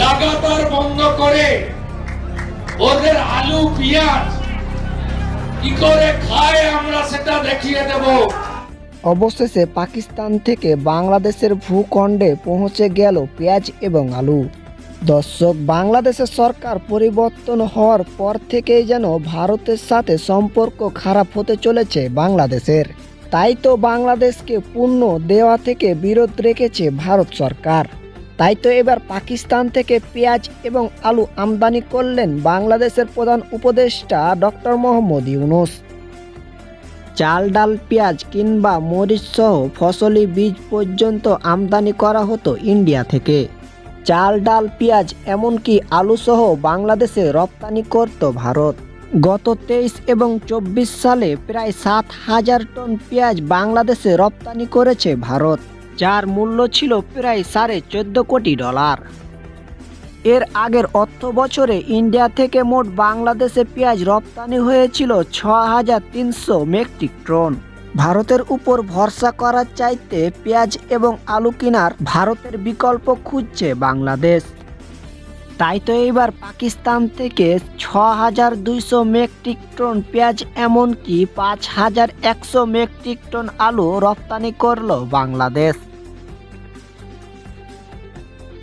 লাগাতার বন্ধ করে। ওদের আলু, পেঁয়াজ, কি করে খায় আমরা সেটা দেখিয়ে দেব। অবশেষে পাকিস্তান থেকে বাংলাদেশের ভূখণ্ডে পৌঁছে গেল পেঁয়াজ এবং আলু। দর্শক, বাংলাদেশের সরকার পরিবর্তন হওয়ার পর থেকেই যেন ভারতের সাথে সম্পর্ক খারাপ হতে চলেছে বাংলাদেশের। তাই তো বাংলাদেশকে পূর্ণ দেওয়া থেকে বিরত রেখেছে ভারত সরকার। তাই তো এবার পাকিস্তান থেকে পেঁয়াজ এবং আলু আমদানি করলেন বাংলাদেশের প্রধান উপদেষ্টা ডক্টর মোহাম্মদ ইউনুস। চাল, ডাল, পেঁয়াজ কিংবা মরিচ সহ ফসলি বীজ পর্যন্ত আমদানি করা হতো ইন্ডিয়া থেকে। চাল, ডাল, পেঁয়াজ এমনকি আলু সহ বাংলাদেশে রপ্তানি করত ভারত। গত তেইশ এবং চব্বিশ সালে প্রায় সাত হাজার টন পেঁয়াজ বাংলাদেশে রপ্তানি করেছে ভারত। যার মূল্য ছিল প্রায় সাড়ে চোদ্দ কোটি ডলার। এর আগের অর্থ বছরে ইন্ডিয়া থেকে মোট বাংলাদেশে পেঁয়াজ রপ্তানি হয়েছিল ছ হাজার তিনশো মেট্রিক টন। ভারতের উপর ভরসা করার চাইতে পেঁয়াজ এবং আলু কিনার ভারতের বিকল্প খুঁজছে বাংলাদেশ। তাই তো এইবার পাকিস্তান থেকে ছ হাজার দুইশো মেট্রিক টন পেঁয়াজ, এমনকি পাঁচ হাজার একশো মেট্রিক টন আলু রপ্তানি করল বাংলাদেশ।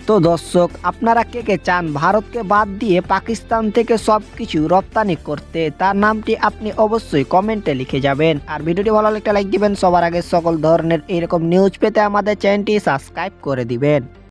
তো দর্শক, আপনারা কে কে চান ভারতকে বাদ দিয়ে পাকিস্তান থেকে সব কিছু রপ্তানি করতে, তার নামটি আপনি অবশ্যই কমেন্টে লিখে যাবেন। আর ভিডিওটি ভালো লাগলে লাইক দিবেন। সবার আগে সকল ধরনের এরকম নিউজ পেতে আমাদের চ্যানেলটি সাবস্ক্রাইব করে দিবেন।